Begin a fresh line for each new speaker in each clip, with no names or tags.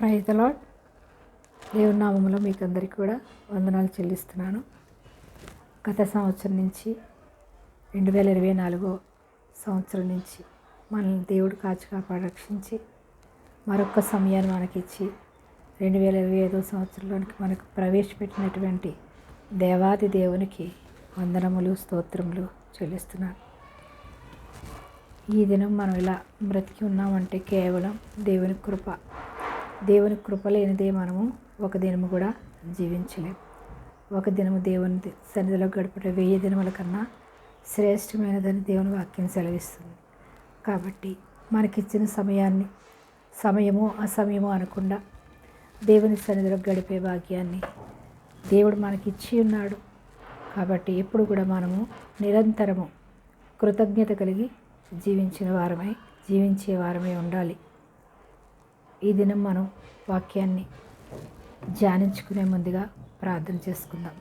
ప్రైజ్లో దేవుని నామంలో మీకు అందరికీ కూడా వందనాలు చెల్లిస్తున్నాను. గత సంవత్సరం నుంచి రెండు వేల ఇరవై నాలుగో సంవత్సరం నుంచి మనల్ని దేవుడు కాచి కాపాడు రక్షించి మరొక సమయాన్ని మనకిచ్చి రెండు వేల ఇరవై ఐదో సంవత్సరంలోనికి మనకు ప్రవేశపెట్టినటువంటి దేవాది దేవునికి వందనములు స్తోత్రములు చెల్లిస్తున్నాను. ఈ దినం మనం ఇలా బ్రతికి ఉన్నామంటే కేవలం దేవుని కృప దేవుని కృప లేనిదే మనము ఒక దినము కూడా జీవించలేము ఒక దినము దేవుని సన్నిధిలో గడిపే వెయ్యి దినముల కన్నా శ్రేష్టమైనదని దేవుని వాక్యం సెలవిస్తుంది. కాబట్టి మనకిచ్చిన సమయాన్ని సమయము అసమయము అనకుండా దేవుని సన్నిధిలో గడిపే భాగ్యాన్ని దేవుడు మనకిచ్చి ఉన్నాడు. కాబట్టి ఎప్పుడు కూడా మనము నిరంతరము కృతజ్ఞత కలిగి జీవించిన వారమై జీవించే వారమై ఉండాలి. ఈ దినం మనం వాక్యాన్ని ధ్యానించుకునే ముందుగా ప్రార్థన చేసుకుందాం.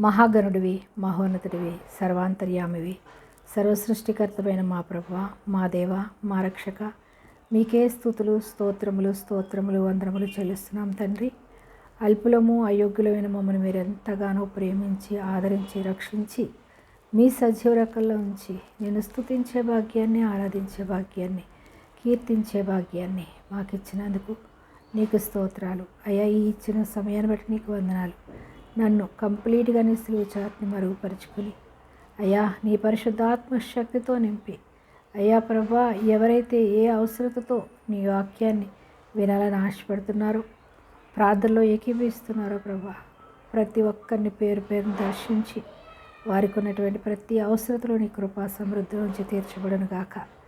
మహాగణుడివి మహోన్నతుడివి సర్వాంతర్యామివి సర్వసృష్టికర్తమైన మా ప్రభు మా దేవ మా రక్షక మీకే స్థుతులు స్తోత్రములు స్తోత్రములు వందనములు చెల్లిస్తున్నాం తండ్రి. అల్పులము అయోగ్యులమైన మమ్మల్ని మీరు ఎంతగానో ప్రేమించి ఆదరించి రక్షించి మీ సజీవ రకంలో ఉంచి నేను స్థుతించే భాగ్యాన్ని ఆరాధించే భాగ్యాన్ని కీర్తించే భాగ్యాన్ని మాకు ఇచ్చినందుకు నీకు స్తోత్రాలు. అయ్యా ఈ ఇచ్చిన సమయాన్ని బట్టి నీకు వందనాలు. నన్ను కంప్లీట్గా నీ సులువు చాట్ని అయ్యా నీ పరిశుద్ధాత్మ శక్తితో నింపి అయ్యా ప్రభా ఎవరైతే ఏ అవసరతతో నీ వాక్యాన్ని వినాలని ఆశపడుతున్నారో ప్రార్థనలో ఏకీభవిస్తున్నారో ప్రభా ప్రతి ఒక్కరిని పేరు పేరును దర్శించి వారికి ఉన్నటువంటి ప్రతి అవసరతలో నీ కృపా సమృద్ధి నుంచి తీర్చబడను గాక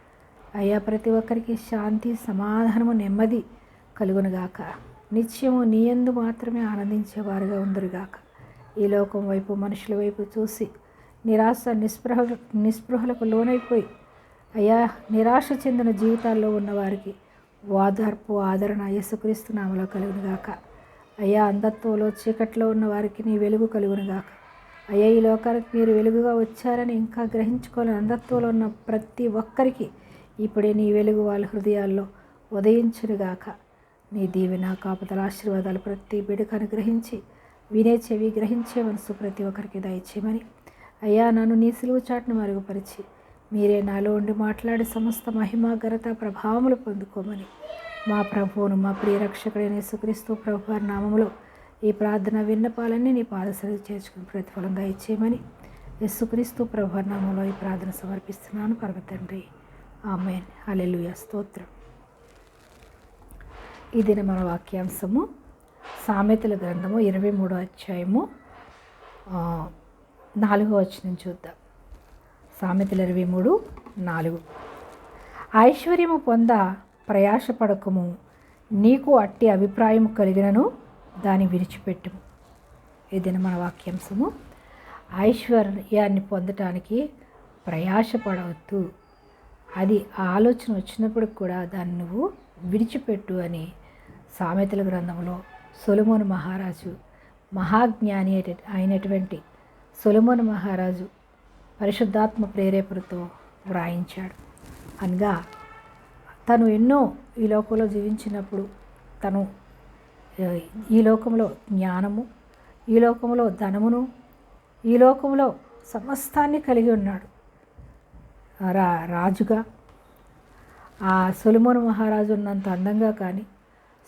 అయ్యా ప్రతి ఒక్కరికి శాంతి సమాధానము నెమ్మది కలుగునుగాక. నిత్యము నీయందు మాత్రమే ఆనందించేవారుగా ఉందరుగాక. ఈ లోకం వైపు మనుషుల వైపు చూసి నిరాశ నిస్పృహ నిస్పృహలకు లోనైపోయి అయ్యా నిరాశ చెందిన జీవితాల్లో ఉన్నవారికి ఓదార్పు ఆదరణ యేసుక్రీస్తు నామలో కలుగునుగాక. అయ్యా అంధత్వంలో చీకట్లో ఉన్న వారికి నీ వెలుగు కలుగునుగాక. అయ్యా ఈ లోకానికి మీరు వెలుగుగా వచ్చారని ఇంకా గ్రహించుకోలేని అంధత్వంలో ఉన్న ప్రతి ఒక్కరికి ఇప్పుడే నీ వెలుగు వాళ్ళ హృదయాల్లో ఉదయించునుగాక. నీ దీవెన కాపుదల ఆశీర్వాదాలు ప్రతి బిడకు అనుగ్రహించి వినే చెవి గ్రహించే మనసు ప్రతి ఒక్కరికి దయచేయమని. అయ్యా నన్ను నీ సిలువు చాటును మరుగుపరిచి మీరే నాలో ఉండి మాట్లాడి సమస్త మహిమ ఘనత ప్రభావములు పొందుకోమని. మా ప్రభువును మా ప్రియ రక్షకుడైన యేసుక్రీస్తు ప్రభు వారి నామములో ఈ ప్రార్థన విన్నపాలన్నీ నీ పాదసరి చేర్చుకుని ప్రతిఫలంగా ఇచ్చేయమని యేసుక్రీస్తు ప్రభు నామంలో ఈ ప్రార్థన సమర్పిస్తున్నాను. పరమ తండ్రి ఆమె అలెలుయ స్తోత్రం. ఇది మన వాక్యాంశము సామెతల గ్రంథము ఇరవై మూడో అధ్యాయము నాలుగో వచనం చూద్దాం. సామెతలు ఇరవై మూడు నాలుగు. ఐశ్వర్యము పొంద ప్రయాసపడకము నీకు అట్టి అభిప్రాయం కలిగినను దాన్ని విడిచిపెట్టుము. ఇది మన వాక్యాంశము ఐశ్వర్యాన్ని పొందటానికి ప్రయాసపడవద్దు. అది ఆ ఆలోచన వచ్చినప్పుడు కూడా దాన్ని నువ్వు విడిచిపెట్టు అని సామెతల గ్రంథంలో సొలమోను మహారాజు మహాజ్ఞాని అయినటువంటి సొలమోను మహారాజు పరిశుద్ధాత్మ ప్రేరేపణతో వ్రాయించాడు. అనగా తను ఎన్నో ఈ లోకంలో జీవించినప్పుడు తను ఈ లోకంలో జ్ఞానము ఈ లోకంలో ధనమును ఈ లోకంలో సమస్తాన్ని కలిగి ఉన్నాడు. రా రాజుగా. ఆ సొలమోను మహారాజు ఉన్నంత అందంగా కానీ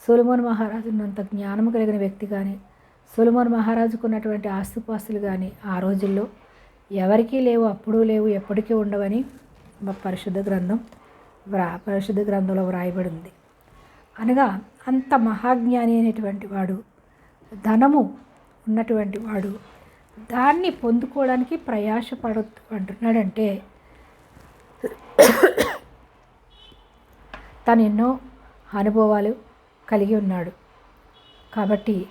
సొలమోను మహారాజు ఉన్నంత జ్ఞానం కలిగిన వ్యక్తి కానీ సొలమోను మహారాజుకు ఉన్నటువంటి ఆస్తుపాస్తులు కానీ ఆ రోజుల్లో ఎవరికీ లేవు అప్పుడు లేవు ఎప్పటికీ ఉండవని మా పరిశుద్ధ గ్రంథం వ్రా పరిశుద్ధ గ్రంథంలో వ్రాయబడి ఉంది అనగా అంత మహాజ్ఞాని అయినటువంటి వాడు ధనము ఉన్నటువంటి వాడు దాన్ని పొందుకోవడానికి ప్రయాసపడద్దు అంటున్నాడంటే తను ఎన్నో అనుభవాలు కలిగి ఉన్నాడు. కాబట్టి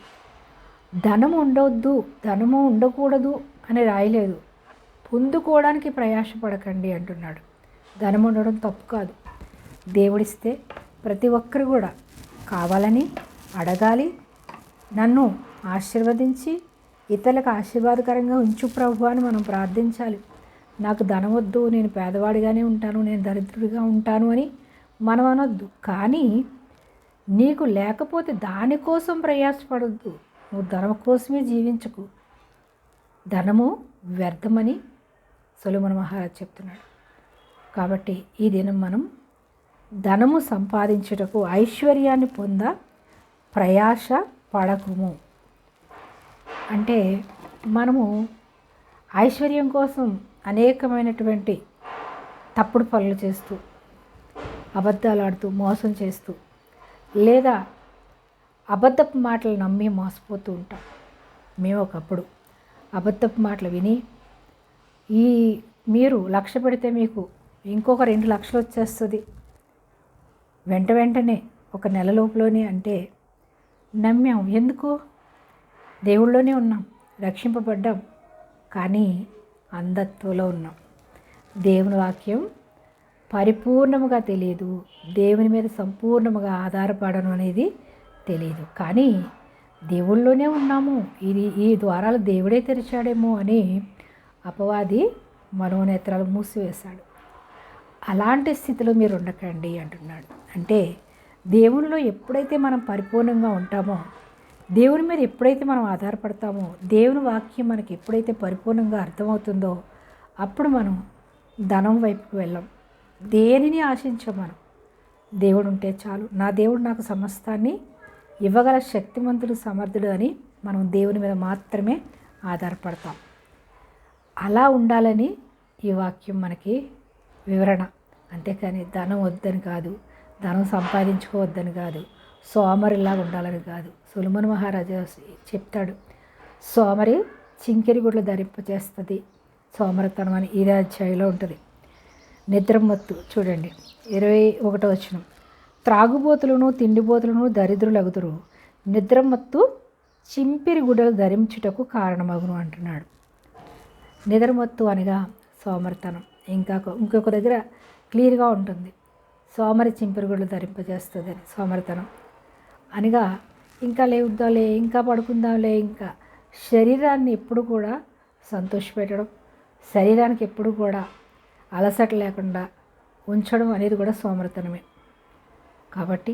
ధనము ఉండవద్దు ధనము ఉండకూడదు అని రాయలేదు. పొందుకోవడానికి ప్రయాసపడకండి అంటున్నాడు. ధనం ఉండడం తప్పు కాదు. దేవుడిస్తే ప్రతి ఒక్కరు కూడా కావాలని అడగాలి. నన్ను ఆశీర్వదించి ఇతరులకు ఆశీర్వాదకరంగా ఉంచు ప్రభు అని మనం ప్రార్థించాలి. నాకు ధనం వద్దు నేను పేదవాడిగానే ఉంటాను నేను దరిద్రుడిగా ఉంటాను అని మనం అనొద్దు కానీ నీకు లేకపోతే దానికోసం ప్రయాసపడద్దు. నువ్వు ధనం కోసమే జీవించకు. ధనము వ్యర్థమని సొలమన మహారాజ్ చెప్తున్నాడు. కాబట్టి ఈ దినం మనం ధనము సంపాదించుటకు ఐశ్వర్యాన్ని పొంద ప్రయాస పడకుము. అంటే మనము ఐశ్వర్యం కోసం అనేకమైనటువంటి తప్పుడు పనులు చేస్తూ అబద్ధాలు ఆడుతూ మోసం చేస్తూ లేదా అబద్ధపు మాటలు నమ్మి మోసపోతూ ఉంటాం. మేము ఒకప్పుడు అబద్ధపు మాటలు విని ఈ మీరు లక్ష పెడితే మీకు ఇంకొక రెండు లక్షలు వచ్చేస్తుంది. వెంట వెంటనే ఒక నెల లోపులోనే అంటే నమ్మాం. ఎందుకు? దేవుళ్ళలోనే ఉన్నాం. రక్షింపబడ్డాం. కానీ అంధత్వంలో ఉన్నాం. దేవుని వాక్యం పరిపూర్ణముగా తెలియదు. దేవుని మీద సంపూర్ణముగా ఆధారపడడం అనేది తెలియదు. కానీ దేవుళ్ళలోనే ఉన్నాము. ఇది ఈ ద్వారాలు దేవుడే తెరిచాడేమో అని అపవాది మనోనేత్రాలు మూసివేశాడు. అలాంటి స్థితిలో మీరు ఉండకండి అంటున్నాడు. అంటే దేవునిలో ఎప్పుడైతే మనం పరిపూర్ణంగా ఉంటామో దేవుని మీద ఎప్పుడైతే మనం ఆధారపడతామో దేవుని వాక్యం మనకి ఎప్పుడైతే పరిపూర్ణంగా అర్థమవుతుందో అప్పుడు మనం ధనం వైపుకు వెళ్ళాం. దేనిని ఆశించాం మనం? దేవుడు ఉంటే చాలు. నా దేవుడు నాకు సమస్తాన్ని ఇవ్వగల శక్తిమంతుడు సమర్థుడు అని మనం దేవుని మీద మాత్రమే ఆధారపడతాం. అలా ఉండాలని ఈ వాక్యం మనకి వివరణ. అంతేకాని ధనం వద్దని కాదు ధనం సంపాదించుకోవద్దని కాదు సోమరిలాగా ఉండాలని కాదు. సులమన్ మహారాజా చెప్తాడు సోమరి చింకిరి గుడ్లు ధరింపచేస్తుంది సోమరతనం అని ఇదే అధ్యాయంలో ఉంటుంది. నిద్రమత్తు చూడండి ఇరవై ఒకటో వచ్చిన త్రాగుబోతులను తిండిబోతులను దరిద్రులగుదురు నిద్రమత్తు చింపిరి గుడ్డలు ధరించుటకు కారణమగును అంటున్నాడు. నిద్రమత్తు అనగా సోమరితనం ఇంకా ఇంకొక దగ్గర క్లియర్గా ఉంటుంది. సోమరి చింపిరి చింపిరుగుళ్ళు ధరింపజేస్తుందని సోమరితనం అనగా ఇంకా లేవుద్దాంలే ఇంకా పడుకుందాంలే ఇంకా. శరీరాన్ని ఎప్పుడు కూడా సంతోషపెట్టడం శరీరానికి ఎప్పుడు కూడా అలసట లేకుండా ఉంచడం అనేది కూడా సోమరితనమే. కాబట్టి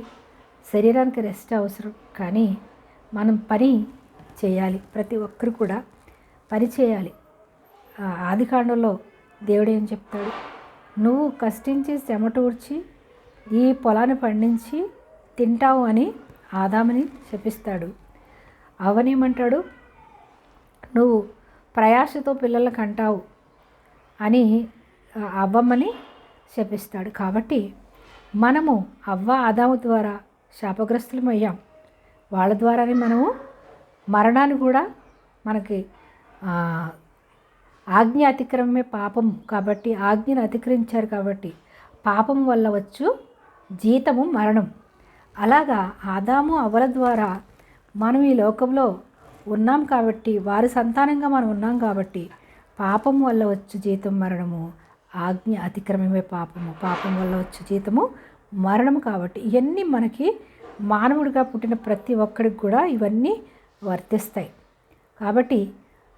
శరీరానికి రెస్ట్ అవసరం కానీ మనం పని చేయాలి. ప్రతి ఒక్కరు కూడా పని చేయాలి. ఆదికాండంలో దేవుడు ఏం చెప్తాడు? నువ్వు కష్టించి శ్రమటూర్చి ఈ పొలాన్ని పండించి తింటావు అని ఆదామని శపిస్తాడు. అవనేమంటాడు నువ్వు ప్రయాసతో పిల్లలకు అంటావు అని అవ్వమ్మని శపిస్తాడు. కాబట్టి మనము అవ్వ ఆదాము ద్వారా శాపగ్రస్తులమయ్యాం. వాళ్ళ ద్వారానే మనము మరణాన్ని కూడా మనకి ఆజ్ఞ అతిక్రమమే పాపం. కాబట్టి ఆజ్ఞను అతిక్రమించారు కాబట్టి పాపం వల్ల వచ్చు జీతము మరణం. అలాగా ఆదాము అవల ద్వారా మనం ఈ లోకంలో ఉన్నాం కాబట్టి వారి సంతానంగా మనం ఉన్నాం కాబట్టి పాపం వల్ల వచ్చు జీతం మరణము ఆజ్ఞ అతిక్రమమే పాపము. పాపం వల్ల వచ్చు జీతము మరణము కాబట్టి ఇవన్నీ మనకి మానవుడిగా పుట్టిన ప్రతి ఒక్కడికి కూడా ఇవన్నీ వర్తిస్తాయి. కాబట్టి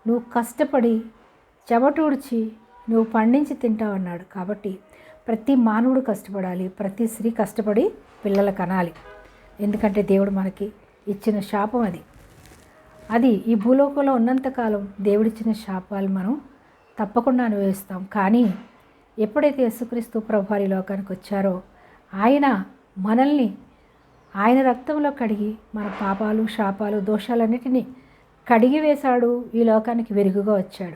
నువ్వు కష్టపడి చెమటూడ్చి నువ్వు పండించి తింటావు అన్నాడు. కాబట్టి ప్రతి మానవుడు కష్టపడాలి ప్రతి స్త్రీ కష్టపడి పిల్లలు కనాలి. ఎందుకంటే దేవుడు మనకి ఇచ్చిన శాపం అది. అది ఈ భూలోకంలో ఉన్నంతకాలం దేవుడిచ్చిన శాపాలు మనం తప్పకుండా అనుభవిస్తాం. కానీ ఎప్పుడైతే యేసుక్రీస్తు ప్రభువారి లోకానికి వచ్చారో ఆయన మనల్ని ఆయన రక్తంలో కడిగి మన పాపాలు శాపాలు దోషాలన్నిటినీ కడిగి వేశాడు. ఈ లోకానికి వెలుగుగా వచ్చాడు.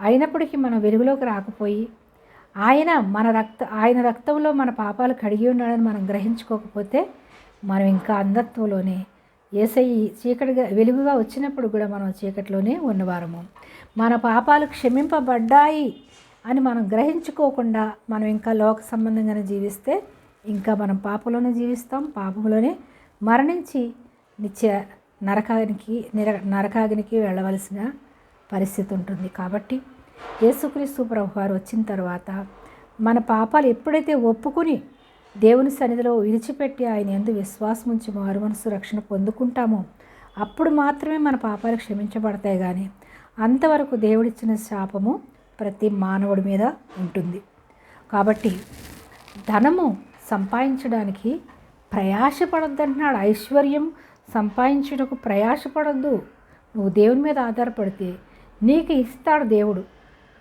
అయినప్పటికీ మనం వెలుగులోకి రాకపోయి ఆయన మన రక్త ఆయన రక్తంలో మన పాపాలు కడిగి ఉన్నాడని మనం గ్రహించుకోకపోతే మనం ఇంకా అంధత్వంలోనే ఏసై చీకటిగా వెలుగుగా వచ్చినప్పుడు కూడా మనం చీకటిలోనే ఉన్నవారము. మన పాపాలు క్షమింపబడ్డాయి అని మనం గ్రహించుకోకుండా మనం ఇంకా లోక సంబంధంగానే జీవిస్తే ఇంకా మనం పాపంలోనే జీవిస్తాం పాపంలోనే మరణించి నిత్య నరకానికి నిర నరకాగ్నికి వెళ్ళవలసిన పరిస్థితి ఉంటుంది. కాబట్టి యేసుక్రీస్తు ప్రభు వారు వచ్చిన తర్వాత మన పాపాలు ఎప్పుడైతే ఒప్పుకుని దేవుని సన్నిధిలో విడిచిపెట్టి ఆయన ఎందు విశ్వాసం ఉంచి మారు మనసు రక్షణ పొందుకుంటామో. అప్పుడు మాత్రమే మన పాపాలు క్షమించబడతాయి కానీ అంతవరకు దేవుడిచ్చిన శాపము ప్రతి మానవుడి మీద ఉంటుంది. కాబట్టి ధనము సంపాదించడానికి ప్రయాసపడద్దు అంటున్నాడు ఐశ్వర్యం సంపాదించుటకు ప్రయాసపడద్దు. నువ్వు దేవుని మీద ఆధారపడితే నీకు ఇస్తాడు దేవుడు.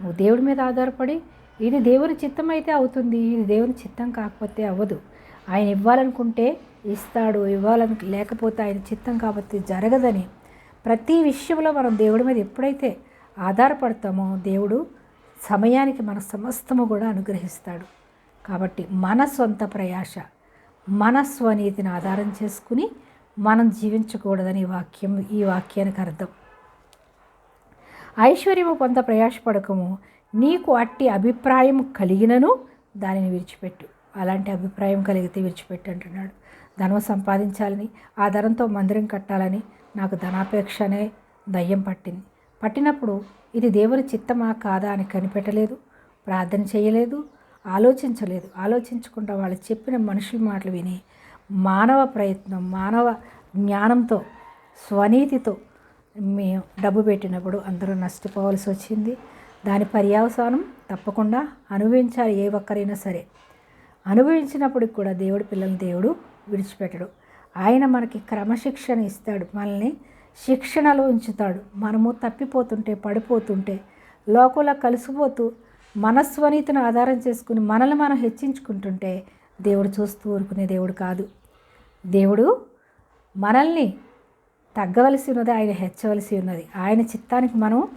నువ్వు దేవుడి మీద ఆధారపడి ఇది దేవుని చిత్తం అయితే అవుతుంది ఇది దేవుని చిత్తం కాకపోతే అవ్వదు. ఆయన ఇవ్వాలనుకుంటే ఇస్తాడు ఇవ్వాలను లేకపోతే ఆయన చిత్తం కాబట్టి జరగదని. ప్రతి విషయంలో మనం దేవుడి మీద ఎప్పుడైతే ఆధారపడతామో దేవుడు సమయానికి మన సమస్తము కూడా అనుగ్రహిస్తాడు. కాబట్టి మన సొంత ప్రయాస మన స్వనీతిని ఆధారం చేసుకుని మనం జీవించకూడదని వాక్యం ఈ వాక్యానికి అర్థం. ఐశ్వర్యము కొంత ప్రయాసపడకము నీకు అట్టి అభిప్రాయం కలిగినను దానిని విడిచిపెట్టు. అలాంటి అభిప్రాయం కలిగితే విడిచిపెట్టు అంటున్నాడు. ధనం సంపాదించాలని ఆ ధనంతో మందిరం కట్టాలని నాకు ధనాపేక్ష అనే దయ్యం పట్టింది. పట్టినప్పుడు ఇది దేవుని చిత్తమా కాదా అని కనిపెట్టలేదు ప్రార్థన చేయలేదు ఆలోచించలేదు. ఆలోచించకుండా వాళ్ళు చెప్పిన మనుషుల మాటలు విని మానవ ప్రయత్నం మానవ జ్ఞానంతో స్వనీతితో మేము డబ్బు పెట్టినప్పుడు అందరూ నష్టపోవాల్సి వచ్చింది. దాని పర్యవసానం తప్పకుండా అనుభవించాలి ఏ ఒక్కరైనా సరే. అనుభవించినప్పటికి కూడా దేవుడి పిల్లల్ని దేవుడు విడిచిపెట్టడు. ఆయన మనకి క్రమశిక్షణ ఇస్తాడు. మనల్ని శిక్షణలో ఉంచుతాడు. మనము తప్పిపోతుంటే పడిపోతుంటే లోకంలో కలిసిపోతూ మనస్వనీతిని ఆధారం చేసుకుని మనల్ని మనం హెచ్చించుకుంటుంటే దేవుడు చూస్తూ ఊరుకునే దేవుడు కాదు. దేవుడు మనల్ని తగ్గవలసి ఉన్నది ఆయన హెచ్చవలసి ఉన్నది. ఆయన చిత్తానికి మనం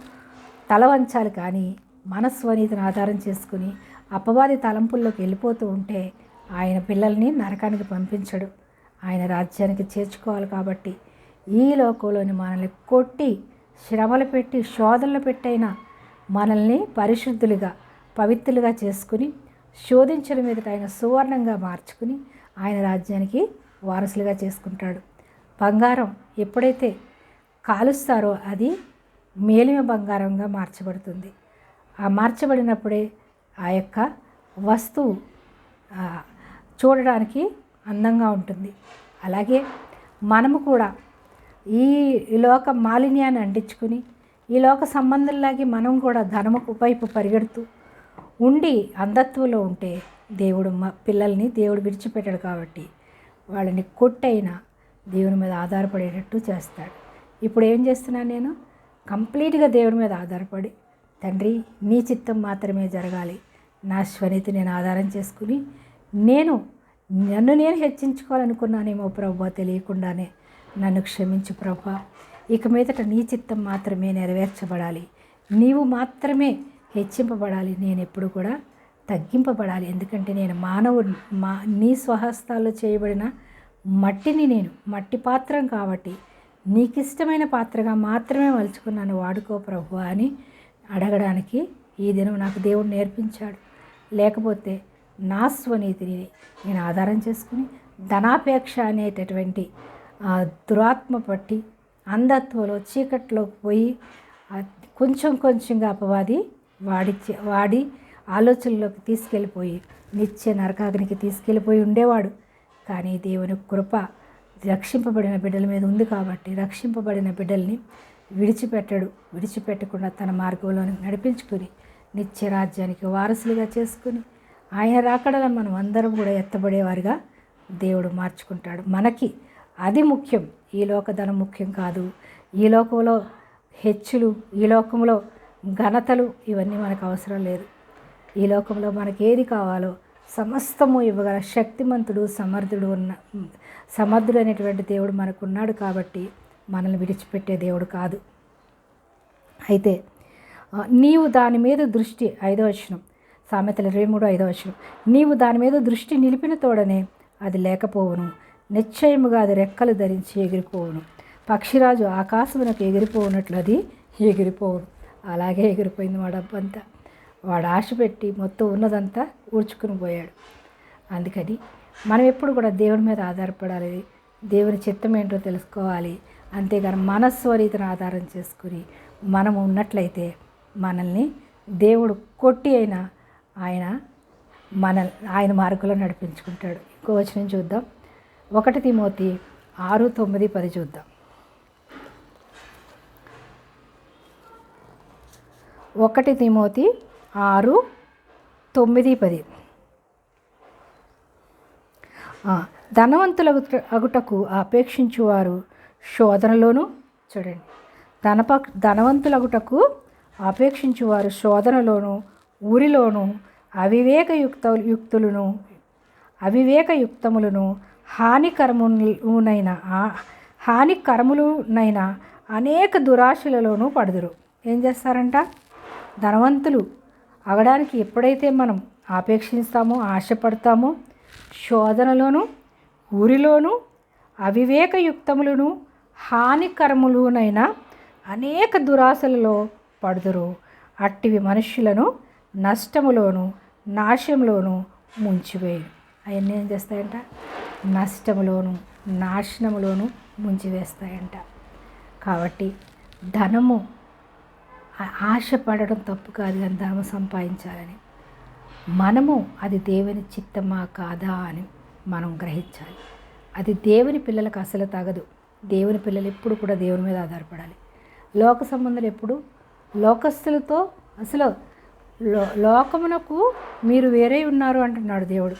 తల వంచాలి కానీ మనస్వనీతిని ఆధారం చేసుకుని అపవాది తలంపుల్లోకి వెళ్ళిపోతూ ఉంటే ఆయన పిల్లల్ని నరకానికి పంపించడు. ఆయన రాజ్యానికి చేర్చుకోవాలి కాబట్టి ఈ లోకంలోని మనల్ని కొట్టి శ్రమలు పెట్టి శోధనలు పెట్టైనా మనల్ని పరిశుద్ధులుగా పవిత్రులుగా చేసుకుని శోధించిన మీదట ఆయన సువర్ణంగా మార్చుకుని ఆయన రాజ్యానికి వారసులుగా చేసుకుంటాడు. బంగారం ఎప్పుడైతే కాలుస్తారో అది మేలిమ బంగారంగా మార్చబడుతుంది. ఆ మార్చబడినప్పుడే ఆ యొక్క వస్తువు చూడడానికి అందంగా ఉంటుంది. అలాగే మనము కూడా ఈ ఈ లోక మాలిన్యాన్ని అంటించుకుని ఈ లోక సంబంధంలాగే మనం కూడా ధనము వైపు పరిగెడుతూ ఉండి అంధత్వంలో ఉంటే దేవుడు మా పిల్లల్ని దేవుడు విడిచిపెట్టాడు కాబట్టి వాళ్ళని కొట్టైనా దేవుని మీద ఆధారపడేటట్టు చేస్తాడు. ఇప్పుడు ఏం చేస్తున్నాను నేను? కంప్లీట్గా దేవుడి మీద ఆధారపడి తండ్రి నీ చిత్తం మాత్రమే జరగాలి. నా స్వనీతి నేను ఆధారం చేసుకుని నేను నన్ను నేను హెచ్చించుకోవాలనుకున్నానేమో ప్రభా తెలియకుండానే నన్ను క్షమించు ప్రభా. ఇక మీదట నీ చిత్తం మాత్రమే నెరవేర్చబడాలి. నీవు మాత్రమే హెచ్చింపబడాలి. నేను ఎప్పుడు కూడా తగ్గింపబడాలి. ఎందుకంటే నేను మానవుడు మా నీ స్వహస్తాల్లో చేయబడిన మట్టిని నేను మట్టి పాత్రం కాబట్టి నీకు ఇష్టమైన పాత్రగా మాత్రమే మలుచుకున్నాను వాడుకో ప్రభు అని అడగడానికి ఈ దినం నాకు దేవుడు నేర్పించాడు. లేకపోతే నా స్వనీతిని నేను ఆధారం చేసుకుని ధనాపేక్ష అనేటటువంటి ఆ దురాత్మ పట్టి అంధత్వంలో చీకట్లోకి పోయి కొంచెం కొంచెంగా అపవాది వాడి వాడి ఆలోచనలోకి తీసుకెళ్ళిపోయి నిత్య నరకాగ్నికి తీసుకెళ్ళిపోయి ఉండేవాడు. కానీ దేవుని కృప రక్షింపబడిన బిడ్డల మీద ఉంది కాబట్టి రక్షింపబడిన బిడ్డల్ని విడిచిపెట్టడు. విడిచిపెట్టకుండా తన మార్గంలోని నడిపించుకుని నిత్య రాజ్యానికి వారసులుగా చేసుకుని ఆయన రాకడలో మనం అందరం కూడా ఎత్తబడేవారుగా దేవుడు మార్చుకుంటాడు. మనకి అది ముఖ్యం ఈ లోకధనం ముఖ్యం కాదు. ఈ లోకంలో హెచ్చులు ఈ లోకంలో ఘనతలు ఇవన్నీ మనకు అవసరం లేదు. ఈ లోకంలో మనకి ఏది కావాలో సమస్తము ఇవ్వగల శక్తిమంతుడు సమర్థుడు ఉన్న సమర్థుడు అనేటువంటి దేవుడు మనకున్నాడు కాబట్టి మనల్ని విడిచిపెట్టే దేవుడు కాదు. అయితే నీవు దాని మీద దృష్టి ఐదో వచనం సామెతలు ఇరవై మూడు ఐదో వచనం. నీవు దాని మీద దృష్టి నిలిపిన తోడనే అది లేకపోవును. నిశ్చయముగా అది రెక్కలు ధరించి ఎగిరిపోవును. పక్షిరాజు ఆకాశమునకు ఎగిరిపోవునట్లు అది ఎగిరిపోవును. అలాగే ఎగిరిపోయింది మా డబ్బంతా. వాడు ఆశ పెట్టి మొత్తం ఉన్నదంతా ఊడ్చుకుని పోయాడు. అందుకని మనం ఎప్పుడు కూడా దేవుని మీద ఆధారపడాలి. దేవుని చిత్తం ఏంటో తెలుసుకోవాలి. అంతేగాని మనస్వరీతన ఆధారం చేసుకుని మనం ఉన్నట్లయితే మనల్ని దేవుడు కొట్టి అయినా ఆయన మన ఆయన మార్గంలో నడిపించుకుంటాడు. ఇంకో వచనం చూద్దాం. ఒకటి తిమోతి ఆరు తొమ్మిది పది చూద్దాం. ఒకటి తిమోతి ఆరు తొమ్మిది పది. ధనవంతుల అగుటకు అపేక్షించువారు శోధనలోను చూడండి. ధనప ధనవంతులగుటకు అపేక్షించువారు శోధనలోను ఊరిలోను అవివేకయుక్త యుక్తులను అవివేకయుక్తములను హానికరమునైన హానికరములునైన అనేక దురాశలలోనూ పడుదురు. ఏం చేస్తారంట? ధనవంతులు అవడానికి ఎప్పుడైతే మనం ఆపేక్షిస్తామో ఆశపడతామో శోధనలోను ఊరిలోను అవివేకయుక్తములను హానికరములునైన అనేక దురాశలలో పడుదురు. అట్టివి మనుష్యులను నష్టములోను నాశంలోను ముంచివేయు. అవన్నీ ఏం చేస్తాయంట? నష్టములోను నాశనములోను ముంచివేస్తాయంట. కాబట్టి ధనము ఆశపడడం తప్పు కాదు కానీ ధర్మం సంపాదించాలని. మనము అది దేవుని చిత్తమా కాదా అని మనం గ్రహించాలి. అది దేవుని పిల్లలకు అసలు తగదు. దేవుని పిల్లలు ఎప్పుడు కూడా దేవుని మీద ఆధారపడాలి. లోక సంబంధాలు ఎప్పుడు? లోకస్తులతో అసలు లో లోకమునకు మీరు వేరే ఉన్నారు అంటున్నాడు దేవుడు.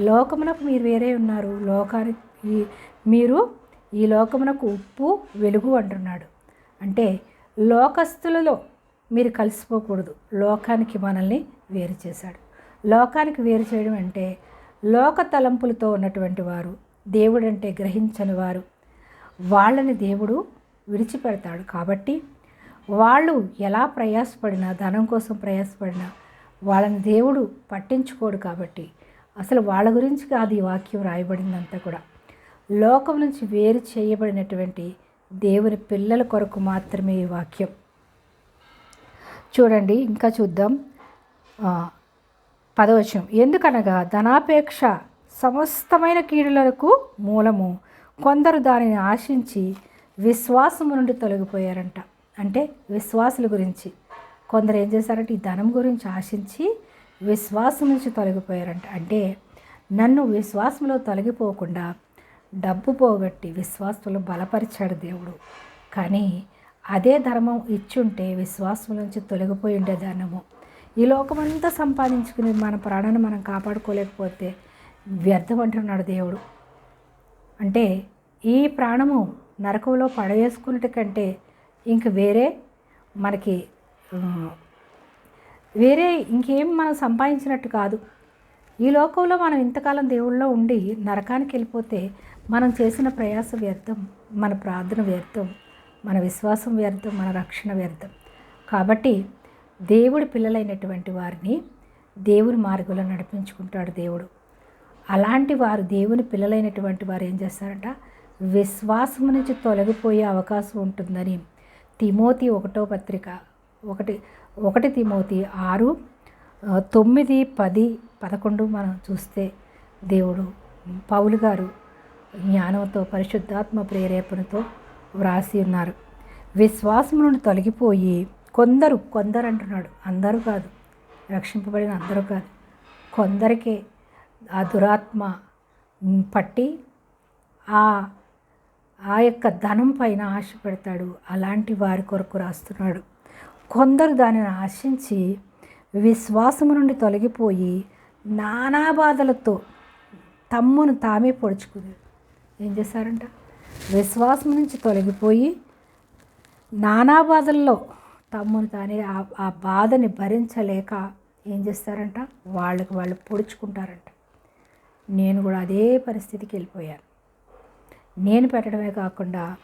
లోకమునకు మీరు వేరే ఉన్నారు. లోకానికి మీరు ఈ లోకమునకు ఉప్పు వెలుగు అంటున్నాడు. అంటే లోకస్తులలో మీరు కలిసిపోకూడదు. లోకానికి మనల్ని వేరు చేశాడు. లోకానికి వేరు చేయడం అంటే లోక తలంపులతో ఉన్నటువంటి వారు దేవుడంటే గ్రహించని వారు. వాళ్ళని దేవుడు విడిచిపెడతాడు కాబట్టి వాళ్ళు ఎలా ప్రయాసపడినా ధనం కోసం ప్రయాసపడినా వాళ్ళని దేవుడు పట్టించుకోడు కాబట్టి అసలు వాళ్ళ గురించి కాదు ఈ వాక్యం రాయబడిందంతా కూడా. లోకం నుంచి వేరు చేయబడినటువంటి దేవుని పిల్లల కొరకు మాత్రమే ఈ వాక్యం. చూడండి ఇంకా చూద్దాం. పదవచనం. ఎందుకనగా ధనాపేక్ష సమస్తమైన కీడులకు మూలము. కొందరు దానిని ఆశించి విశ్వాసము నుండి తొలగిపోయారంట. అంటే విశ్వాసుల గురించి. కొందరు ఏం చేశారంటే ఈ ధనం గురించి ఆశించి విశ్వాసం నుంచి తొలగిపోయారంట. అంటే నన్ను విశ్వాసంలో తొలగిపోకుండా డబ్బు పోగొట్టి విశ్వాసులు బలపరిచాడు దేవుడు. కానీ అదే ధర్మం ఇచ్చుంటే విశ్వాసం నుంచి తొలగిపోయి ఉండే ధర్మము. ఈ లోకమంతా సంపాదించుకుని మన ప్రాణాన్ని మనం కాపాడుకోలేకపోతే వ్యర్థం అంటున్నాడు దేవుడు. అంటే ఈ ప్రాణము నరకంలో పడవేసుకున్నట్టు కంటే ఇంక వేరే మనకి వేరే ఇంకేం మనం సంపాదించినట్టు కాదు. ఈ లోకంలో మనం ఇంతకాలం దేవుళ్ళలో ఉండి నరకానికి వెళ్ళిపోతే మనం చేసిన ప్రయాస వ్యర్థం మన ప్రార్థన వ్యర్థం మన విశ్వాసం వ్యర్థం మన రక్షణ వ్యర్థం. కాబట్టి దేవుడి పిల్లలైనటువంటి వారిని దేవుని మార్గంలో నడిపించుకుంటాడు దేవుడు. అలాంటి వారు దేవుని పిల్లలైనటువంటి వారు ఏం చేస్తారంట? విశ్వాసం నుంచి తొలగిపోయే అవకాశం ఉంటుందని తిమోతి ఒకటో పత్రిక ఒకటి ఒకటి తిమోతి ఆరు తొమ్మిది పది పదకొండు మనం చూస్తే దేవుడు పౌలు గారు జ్ఞానంతో పరిశుద్ధాత్మ ప్రేరేపణతో వ్రాసి ఉన్నారు విశ్వాసం నుండి తొలగిపోయి కొందరు కొందరు అంటున్నాడు అందరూ కాదు. రక్షింపబడిన అందరూ కాదు. కొందరికే ఆ దురాత్మ పట్టి ఆ ఆ యొక్క ధనం పైన ఆశ పెడతాడు. అలాంటి వారి కొరకు రాస్తున్నాడు. కొందరు దానిని ఆశించి విశ్వాసము నుండి తొలగిపోయి నానా బాధలతో తమ్మును తామే పొడుచుకుని ఏం చేశారంట? విశ్వాసం నుంచి తొలగిపోయి నానా బాధల్లో తమ్ముని కానీ ఆ బాధని భరించలేక ఏం చేస్తారంట? వాళ్ళకి వాళ్ళు పొడుచుకుంటారంట. నేను కూడా అదే పరిస్థితికి వెళ్ళిపోయాను. నేను పెట్టడమే కాకుండా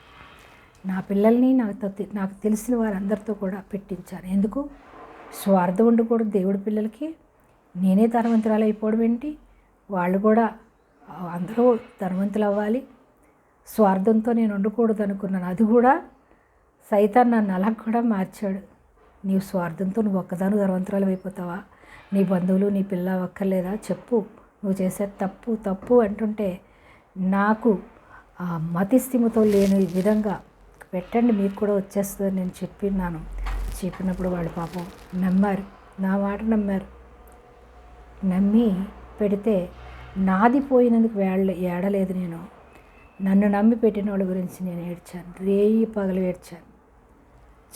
నా పిల్లల్ని నాకు నాకు తెలిసిన వారందరితో కూడా పెట్టించాను. ఎందుకు? స్వార్థం ఉండకూడదు దేవుడి పిల్లలకి నేనే ధనవంతురాలు అయిపోవడం ఏంటి? వాళ్ళు కూడా అందరూ ధనవంతులు అవ్వాలి స్వార్థంతో నేను ఉండకూడదు అనుకున్నాను అది కూడా సైతాన్ నన్ను అలా కూడా మార్చాడు. నీవు స్వార్థంతో నువ్వు ఒక్కదాను ధనవంతురాలు అయిపోతావా? నీ బంధువులు నీ పిల్ల ఒక్కర్లేదా? చెప్పు. నువ్వు చేసే తప్పు తప్పు అంటుంటే నాకు మతిస్థిమతో లేని విధంగా పెట్టండి మీకు కూడా వచ్చేస్తుందని నేను చెప్పినాను చెప్పినప్పుడు వాళ్ళు పాపం నమ్మారు. నా మాట నమ్మారు. నమ్మి పెడితే నాది పోయినందుకు వేళ్ళ ఏడలేదు నేను. నన్ను నమ్మి పెట్టిన వాళ్ళ గురించి నేను ఏడ్చాను. రేయి పగలు ఏడ్చాను.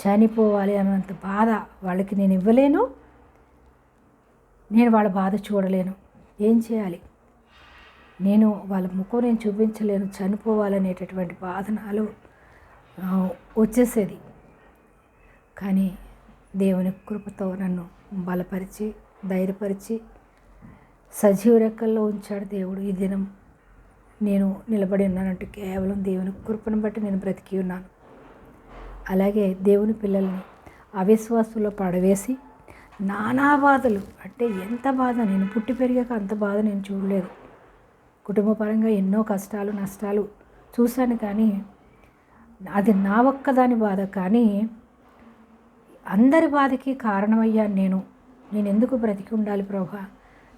చనిపోవాలి అన్నంత బాధ వాళ్ళకి నేను ఇవ్వలేను. నేను వాళ్ళ బాధ చూడలేను. ఏం చేయాలి? నేను వాళ్ళ ముఖం నేను చూపించలేను. చనిపోవాలనేటటువంటి బాధ నాలో వచ్చేసేది. కానీ దేవుని కృపతో నన్ను బలపరిచి ధైర్యపరిచి సజీవ రెక్కల్లో ఉంచాడు దేవుడు ఈ దినం. నేను నిలబడి ఉన్నానంటే కేవలం దేవుని కృపను బట్టి నేను బ్రతికి ఉన్నాను. అలాగే దేవుని పిల్లల్ని అవిశ్వాసంలో పడవేసి నానా బాధలు అంటే ఎంత బాధ? నేను పుట్టి పెరిగాక అంత బాధ నేను చూడలేదు. కుటుంబపరంగా ఎన్నో కష్టాలు నష్టాలు చూశాను కానీ అది నా ఒక్కదాని బాధ కానీ అందరి బాధకి కారణమయ్యాను నేను. నేను ఎందుకు బ్రతికి ఉండాలి ప్రభా?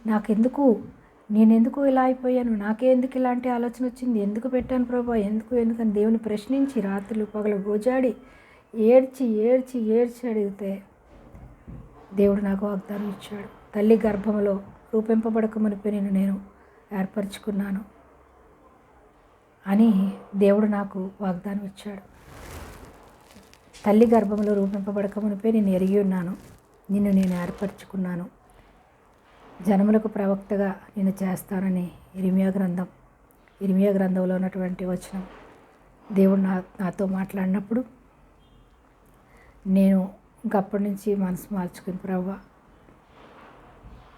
నాకెందుకు? నేనెందుకు ఇలా అయిపోయాను? నాకే ఎందుకు ఇలాంటి ఆలోచన వచ్చింది? ఎందుకు పెట్టాను ప్రభా? ఎందుకు ఎందుకని దేవుని ప్రశ్నించి రాత్రులు పగలు గోజాడి ఏడ్చి ఏడ్చి ఏడ్చి అడిగితే దేవుడు నాకు వాగ్దానం ఇచ్చాడు. తల్లి గర్భంలో రూపింపబడకమనిపై నేను నేను ఏర్పరచుకున్నాను అని దేవుడు నాకు వాగ్దానం ఇచ్చాడు. తల్లి గర్భంలో రూపింపబడకమునిపై నేను ఎరిగి ఉన్నాను. నిన్ను నేను ఏర్పరచుకున్నాను. జనములకు ప్రవక్తగా నేను చేస్తానని ఇరిమియా గ్రంథం ఇరిమియా గ్రంథంలో ఉన్నటువంటి వచనం. దేవుడు నా నాతో మాట్లాడినప్పుడు నేను ఇంకప్పటి నుంచి మనసు మార్చుకుని ప్రవ్వ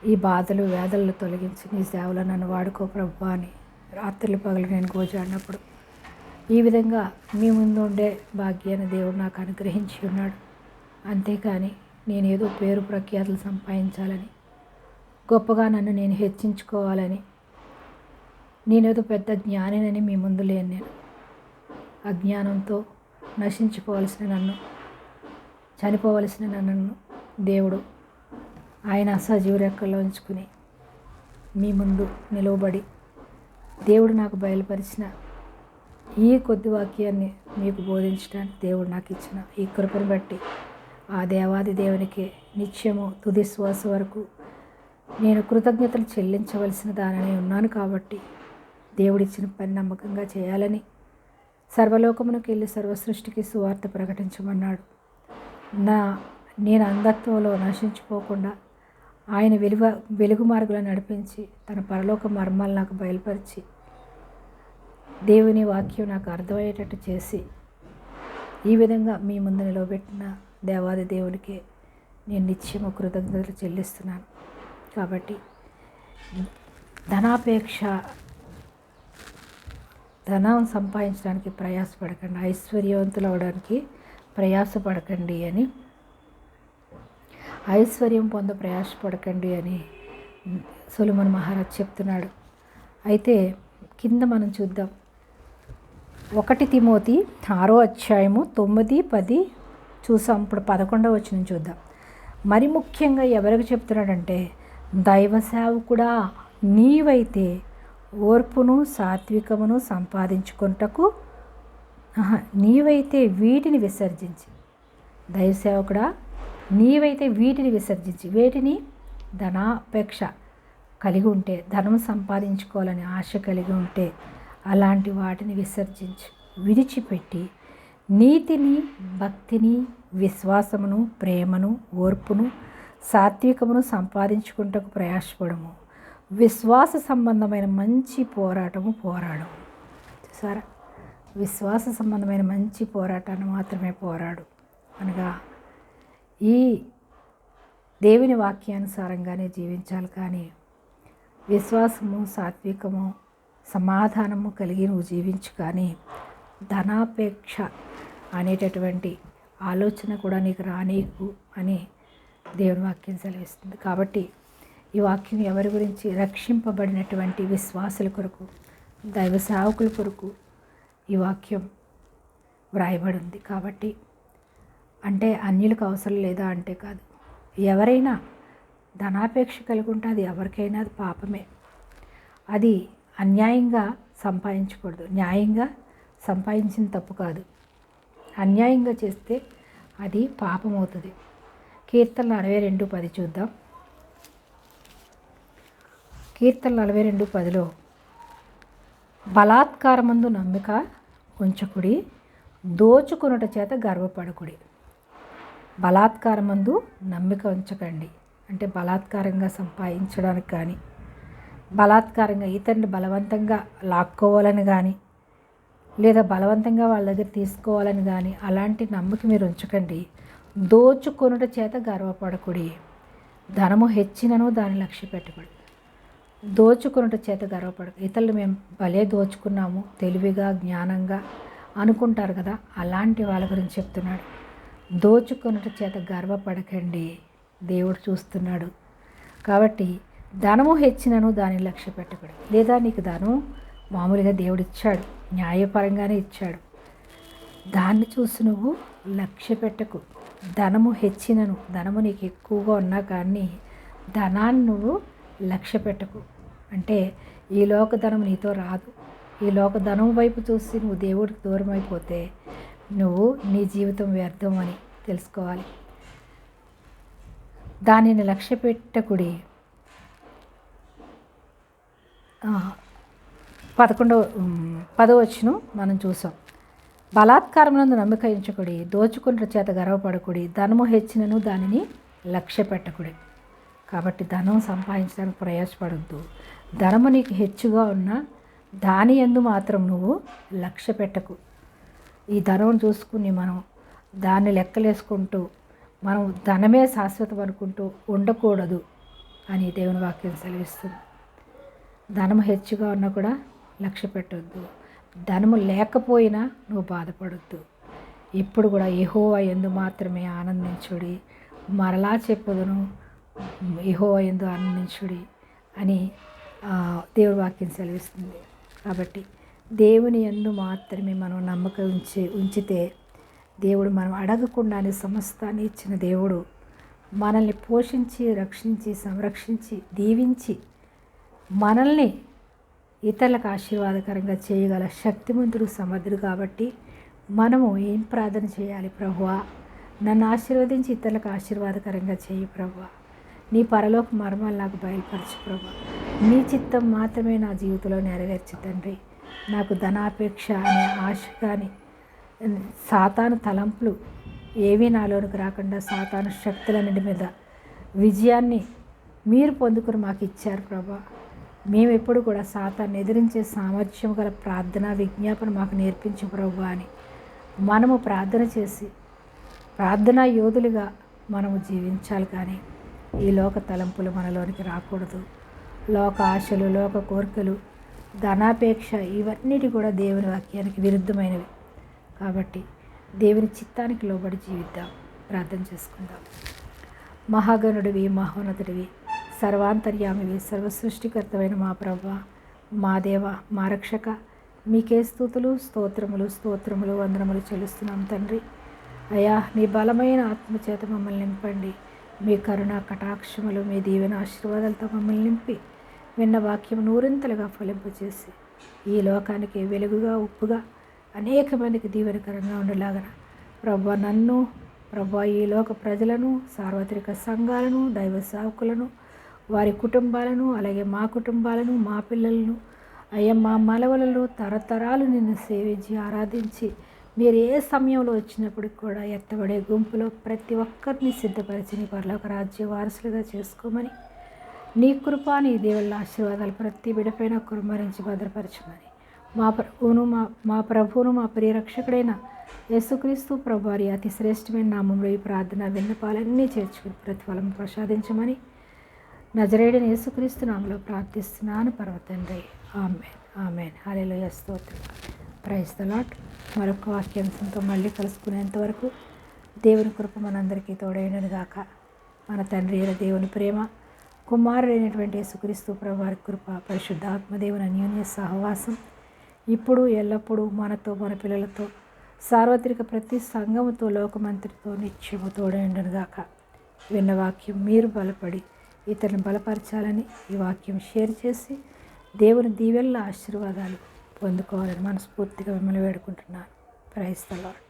ఈ బాధలు వేదలను తొలగించి నీ సేవలో నన్ను వాడుకో ప్రభు అని రాత్రులు పగలు నేను గోజాడినప్పుడు ఈ విధంగా మీ ముందు ఉండే భాగ్యాన్ని దేవుడు నాకు అనుగ్రహించి ఉన్నాడు. అంతేకాని నేను ఏదో పేరు ప్రఖ్యాతులు సంపాదించాలని గొప్పగా నన్ను నేను హెచ్చించుకోవాలని. నేనేదో పెద్ద జ్ఞానినని మీ ముందు లేను నేను. అజ్ఞానంతో నశించుకోవాల్సిన నన్ను చనిపోవలసిన నన్ను దేవుడు ఆయన సజీవ రెక్కల్లో ఉంచుకుని మీ ముందు నిలవబడి దేవుడు నాకు బయలుపరిచిన ఈ కొద్ది వాక్యాన్ని మీకు బోధించడానికి దేవుడు నాకు ఇచ్చిన ఈ కృపను బట్టి ఆ దేవాది దేవునికి నిత్యము తుది శ్వాస వరకు నేను కృతజ్ఞతలు చెల్లించవలసిన దానని ఉన్నాను కాబట్టి దేవుడిచ్చిన పని నమ్మకంగా చేయాలని సర్వలోకమునకు వెళ్ళి సర్వసృష్టికి సువార్త ప్రకటించమన్నాడు. నా నేను అంధత్వంలో నశించిపోకుండా ఆయన వెలువ వెలుగు మార్గులను నడిపించి తన పరలోక మర్మాలు నాకు బయలుపరిచి దేవుని వాక్యం నాకు అర్థమయ్యేటట్టు చేసి ఈ విధంగా మీ ముందు నిలవబెట్టిన దేవాది దేవునికి నేను నిత్యము కృతజ్ఞతలు చెల్లిస్తున్నాను. కాబట్టి ధనాపేక్ష ధనం సంపాదించడానికి ప్రయాసపడకండి ఐశ్వర్యవంతులు అవడానికి ప్రయాసపడకండి అని. ఐశ్వర్యం పొంద ప్రయాసపడకండి అని సొలమన్ మహారాజ్ చెప్తున్నాడు. అయితే కింద మనం చూద్దాం. ఒకటి తిమోతి ఆరో అధ్యాయము తొమ్మిది పది చూసాం. ఇప్పుడు పదకొండవ వచ్చిన చూద్దాం. మరి ముఖ్యంగా ఎవరికి చెప్తున్నాడంటే దైవ సేవకుడా నీవైతే ఓర్పును సాత్వికమును సంపాదించుకుంటకు ఆహా, నీవైతే వీటిని విసర్జించి. దైవ సేవకుడా నీవైతే వీటిని విసర్జించి. వేటిని? ధనాపేక్ష కలిగి ఉంటే ధనం సంపాదించుకోవాలని ఆశ కలిగి ఉంటే అలాంటి వాటిని విసర్జించి విడిచిపెట్టి నీతిని భక్తిని విశ్వాసమును ప్రేమను ఓర్పును సాత్వికమును సంపాదించుకుంటకు ప్రయాసపడము. విశ్వాస సంబంధమైన మంచి పోరాటము పోరాడము. చూసారా? విశ్వాస సంబంధమైన మంచి పోరాటాన్ని మాత్రమే పోరాడు. అనగా ఈ దేవుని వాక్యానుసారంగానే జీవించాలి కానీ విశ్వాసము సాత్వికము సమాధానము కలిగి నువ్వు జీవించు కానీ ధనాపేక్ష అనేటటువంటి ఆలోచన కూడా నీకు రానీకు అని దేవుని వాక్యం సెలవిస్తుంది. కాబట్టి ఈ వాక్యం ఎవరి గురించి? రక్షింపబడినటువంటి విశ్వాసుల కొరకు దైవ సేవకుల కొరకు ఈ వాక్యం వ్రాయబడి ఉంది కాబట్టి అంటే అన్యులకు అవసరం లేదా అంటే కాదు. ఎవరైనా ధనాపేక్ష కలిగి ఉంటే అది ఎవరికైనా అది పాపమే. అది అన్యాయంగా సంపాదించకూడదు. న్యాయంగా సంపాదించిన తప్పు కాదు. అన్యాయంగా చేస్తే అది పాపం అవుతుంది కీర్తనలు అరవై రెండు పది చూద్దాం. కీర్తనలు నలభై రెండు పదిలో బలాత్కారమందు నమ్మిక ఉంచకుడి దోచుకునుట చేత గర్వపడకుడి. బలాత్కారమందు నమ్మిక ఉంచకండి. అంటే బలాత్కారంగా సంపాదించడానికి కానీ బలాత్కారంగా ఇతరుని బలవంతంగా లాక్కోవాలని కానీ లేదా బలవంతంగా వాళ్ళ దగ్గర తీసుకోవాలని కానీ అలాంటి నమ్మకం మీరు ఉంచకండి. దోచుకొనుట చేత గర్వపడకుడి. ధనము హెచ్చినను దాన్ని లక్ష్య పెట్టకూడదు దోచుకొనుట చేత గర్వపడకు. ఇతరులు మేము భలే దోచుకున్నాము తెలివిగా జ్ఞానంగా అనుకుంటారు కదా అలాంటి వాళ్ళ గురించి చెప్తున్నాడు. దోచుకొనుట చేత గర్వపడకండి దేవుడు చూస్తున్నాడు. కాబట్టి ధనము హెచ్చినను దాన్ని లక్ష్య పెట్టకూడదు లేదా నీకు ధనం మామూలుగా దేవుడు ఇచ్చాడు న్యాయపరంగానే ఇచ్చాడు. దాన్ని చూసి నువ్వు లక్ష్య పెట్టకు. ధనము హెచ్చినను. ధనము నీకు ఎక్కువగా ఉన్నా కానీ ధనాన్ని నువ్వు లక్ష్య పెట్టకు. అంటే ఈ లోక ధనం నీతో రాదు. ఈ లోక ధనం వైపు చూసి నువ్వు దేవుడికి దూరం అయిపోతే నువ్వు నీ జీవితం వ్యర్థం అని తెలుసుకోవాలి. దానిని లక్ష్య పెట్టకుడి. పదకొండవ పదవచ్చును మనం చూసాం. బలాత్కారమునందు నమ్మిక ఎంచుకుడి దోచుకున్న చేత గర్వపడకుడి ధనము హెచ్చినను దానిని లక్ష్య పెట్టకుడి కాబట్టి ధనం సంపాదించడానికి ప్రయాసపడద్దు. ధనము నీకు హెచ్చుగా ఉన్న దాని ఎందు మాత్రం నువ్వు లక్ష్య పెట్టకు ఈ ధనం చూసుకుని మనం దాన్ని లెక్కలేసుకుంటూ మనం ధనమే శాశ్వతం అనుకుంటూ ఉండకూడదు అని దేవుని వాక్యం సెలవిస్తుంది. ధనం హెచ్చుగా ఉన్నా కూడా లక్ష్య పెట్టొద్దు ధనము లేకపోయినా నువ్వు బాధపడొద్దు. ఇప్పుడు కూడా ఎహోవా ఎందు మాత్రమే ఆనందించుడి. మరలా చెప్పదును ఎహోవా ఎందు ఆనందించుడి అని దేవుడి వాక్యం సెలవిస్తుంది. కాబట్టి దేవుని ఎందు మాత్రమే మనం నమ్మకం ఉంచి ఉంచితే దేవుడు మనం అడగకుండానే సమస్తాన్ని ఇచ్చిన దేవుడు మనల్ని పోషించి రక్షించి సంరక్షించి దీవించి మనల్ని ఇతరులకు ఆశీర్వాదకరంగా చేయగల శక్తిమంతుడు సమర్థుడు కాబట్టి మనము ఏం ప్రార్థన చేయాలి ప్రభువా? నన్ను ఆశీర్వదించి ఇతరులకు ఆశీర్వాదకరంగా చేయి ప్రభువా. నీ పరలోక మర్మాలు నాకు బయలుపరచు ప్రభు నీ చిత్తం మాత్రమే నా జీవితంలో నెరవేర్చు తండ్రి. నాకు ధనాపేక్ష అనే ఆశ కానీ సాతాను తలంపులు ఏవీ నాలోనికి రాకుండా సాతాను శక్తులన్నిటి మీద విజయాన్ని మీరు పొందుకుని మాకు ఇచ్చారు ప్రభా మేము ఎప్పుడు కూడా సాతాన్ని ఎదిరించే సామర్థ్యం గల ప్రార్థన విజ్ఞాపన మాకు నేర్పించు ప్రభు అని మనము ప్రార్థన చేసి ప్రార్థనా యోధులుగా మనము జీవించాలి కానీ ఈ లోక తలంపులు మనలోనికి రాకూడదు. లోక ఆశలు లోక కోరికలు ధనాపేక్ష ఇవన్నిటి కూడా దేవుని వాక్యానికి విరుద్ధమైనవి. కాబట్టి దేవుని చిత్తానికి లోబడి జీవిద్దాం. ప్రార్థన చేసుకుందాం. మహాగణుడివి మహోన్నతుడివి సర్వాంతర్యామివి సర్వసృష్టికర్తమైన మా ప్రభ మా దేవ మా రక్షక. మీకే స్థూతులు స్తోత్రములు స్తోత్రములు వందనములు చెల్లిస్తున్నాం తండ్రి. అయా మీ బలమైన ఆత్మచేత మమ్మల్ని నింపండి. మీ కరుణ కటాక్షములు మీ దీవెన ఆశీర్వాదాలతో మమ్మల్ని నింపి విన్న వాక్యం నూరింతలుగా ఫలింపచేసి ఈ లోకానికి వెలుగుగా ఉప్పుగా అనేక మందికి దీవెనకరంగా ఉండేలాగన. ప్రభ నన్ను ప్రభా ఈ లోక ప్రజలను సార్వత్రిక సంఘాలను దైవ సాకులను వారి కుటుంబాలను అలాగే మా కుటుంబాలను మా పిల్లలను అయ్యా మా మలవలలో తరతరాలు నిన్ను సేవించి ఆరాధించి మీరు ఏ సమయంలో వచ్చినప్పటికి కూడా ఎత్తబడే గుంపులో ప్రతి ఒక్కరిని సిద్ధపరిచి నీ పరలోక రాజ్య వారసులుగా చేసుకోమని నీ కృప నీ దేవుళ్ళ ఆశీర్వాదాలు ప్రతి బిడపైన కురుమరించి భద్రపరచమని మా ప్రభువును మా మా ప్రభువును మా ప్రియరక్షకుడైన యేసుక్రీస్తు ప్రభు వారి అతి శ్రేష్టమైన నామంలో ఈ ప్రార్థన విన్నపాలన్నీ చేర్చుకుని ప్రతిఫలం ప్రసాదించమని నజరేడిని యేసుక్రీస్తు నామలో ప్రార్థిస్తున్నాను పర్వతండ్రి. ఆమెన్. ఆమెన్. హలేలోయ స్తోత్రం. ప్రైజ్ ద లాట్ మరొక వాక్యాంశంతో మళ్ళీ కలుసుకునేంత వరకు దేవుని కృప మనందరికీ తోడైనది గాక. మన తండ్రి అయిన దేవుని ప్రేమ కుమారుడైనటువంటి యేసుక్రీస్తు ప్రభువారి కృప పరిశుద్ధాత్మదేవుని అన్యోన్య సహవాసం ఇప్పుడు ఎల్లప్పుడూ మనతో మన పిల్లలతో సార్వత్రిక ప్రతి సంఘముతో లోకమంత్రితో నిత్యము తోడైండను గాక. విన్న వాక్యం మీరు బలపడి ఇతరులను బలపరచాలని ఈ వాక్యం షేర్ చేసి దేవుని దీవెల్ల ఆశీర్వాదాలు పొందుకోవాలని మనస్ఫూర్తిగా మిమ్మల్ని వేడుకుంటున్నాను. ప్రైస్తలాడు